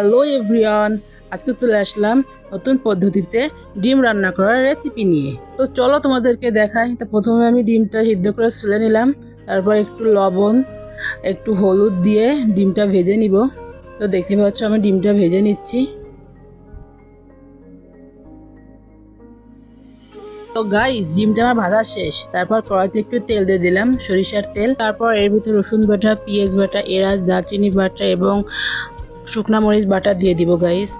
Hello everyone আজকে চলে আসলাম নতুন পদ্ধতিতে ডিম রান্না করার রেসিপি নিয়ে। তো চলো তোমাদেরকে দেখাই। তো প্রথমে আমি ডিমটা সিদ্ধ করে ছুলে নিলাম। তারপর একটু লবণ, একটু হলুদ দিয়ে ডিমটা ভেজে নিব। তো দেখতে পাচ্ছ, আমি ডিমটা ভেজে নিচ্ছি। তো গাইস ডিমটা আমার ভাজা শেষ। তারপর কড়াইতে একটু তেল দিয়ে দিলাম, সরিষার তেল। তারপর এর ভিতরে রসুন বাটা, পেঁয়াজ বাটা, এলাচ, দারচিনি বাটা এবং শুকনা মরিচ বাটা দিয়ে দিব গাইস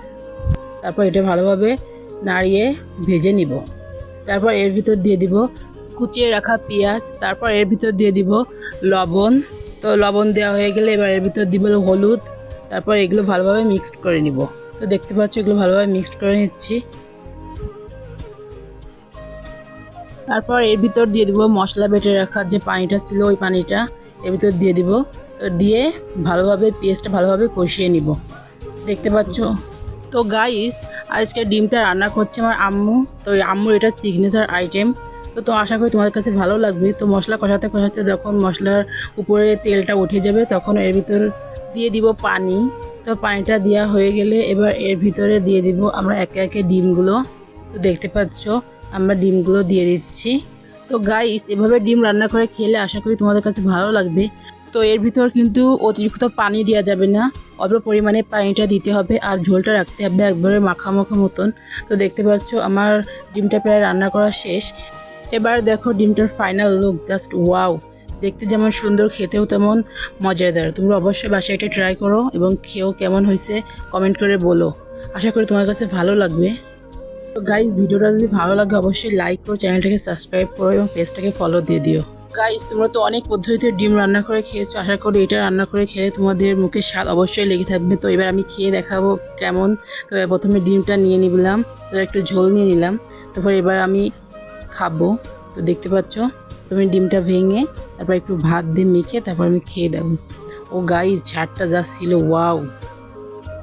তারপর এটা ভালোভাবে নাড়িয়ে ভেজে নিব। তারপর এর ভিতর দিয়ে দিব কুচিয়ে রাখা পেঁয়াজ। তারপর এর ভিতর দিয়ে দিব লবণ। তো লবণ দেওয়া হয়ে গেলে এবার এর ভিতর দিব হলুদ। তারপর এগুলো ভালোভাবে মিক্সড করে নিব। তো দেখতে পাচ্ছ, এগুলো ভালোভাবে মিক্সড করে নিচ্ছি। তারপর এর ভিতর দিয়ে দিব মশলা বেটে রাখা যে পানিটা ছিল, ওই পানিটা এর ভিতর দিয়ে দিব। দিয়ে ভালোভাবে পেস্টটা ভালোভাবে কষিয়ে নিব। দেখতে পাচ্ছ? তো গাইস আজকে ডিমটা রান্না করছে আমার আম্মু। তো আম্মুর এটা সিগনেচার আইটেম তো তো আশা করি তোমাদের কাছে ভালো লাগবে। তো মশলা কষাতে কষাতে যখন মশলার উপরে তেলটা উঠে যাবে, তখন এর ভিতর দিয়ে দিব পানি। তো পানিটা দেওয়া হয়ে গেলে এবার এর ভিতরে দিয়ে দিব আমরা একে একে ডিমগুলো। তো দেখতে পাচ্ছ, আমরা ডিমগুলো দিয়ে দিচ্ছি। তো গাইস এভাবে ডিম রান্না করে খেলে আশা করি তোমাদের কাছে ভালো লাগবে। তো এর ভিতর কিন্তু অতিরিক্ত পানি দেওয়া যাবে না। অল্প পরিমাণে পানিটা দিতে হবে আর ঝোলটা রাখতে হবে একবারে মাখামাখা মতন। তো দেখতে পাচ্ছ আমার ডিমটা প্রায় রান্না করা শেষ। এবার দেখো ডিমটার ফাইনাল লুক জাস্ট ওয়াও দেখতে যেমন সুন্দর, খেতেও তেমন মজাদার। তোমরা অবশ্যই বাসায় এটা ট্রাই করো এবং খেয়েও কেমন হয়েছে কমেন্ট করে বলো। আশা করি তোমার কাছে ভালো লাগবে। তো গাইজ ভিডিওটা যদি ভালো লাগে, অবশ্যই লাইক করো চ্যানেলটাকে সাবস্ক্রাইব করো এবং পেজটাকে ফলো দিয়ে দিও। গাইজ তোমরা তো অনেক পদ্ধতিতে ডিম রান্না করে খেয়েছো, আশা করি এটা রান্না করে খেলে তোমাদের মুখে স্বাদ অবশ্যই লেগে থাকবে। তো এবার আমি খেয়ে দেখাবো কেমন। তো প্রথমে ডিমটা নিয়ে নিলাম, তো একটু ঝোল নিয়ে নিলাম। তারপর এবার আমি খাব। তো দেখতে পাচ্ছ তুমি ডিমটা ভেঙে তারপর একটু ভাত দিয়ে মেখে তারপর আমি খেয়ে দেবো। ও গাই ঝাড়টা যা ছিল ওয়াও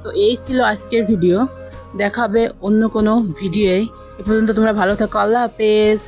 তো এই ছিল আজকের ভিডিও দেখাবে অন্য কোনো ভিডিওয়ে এ পর্যন্ত তোমরা ভালো থাকো, আল্লাহ হাফেজ!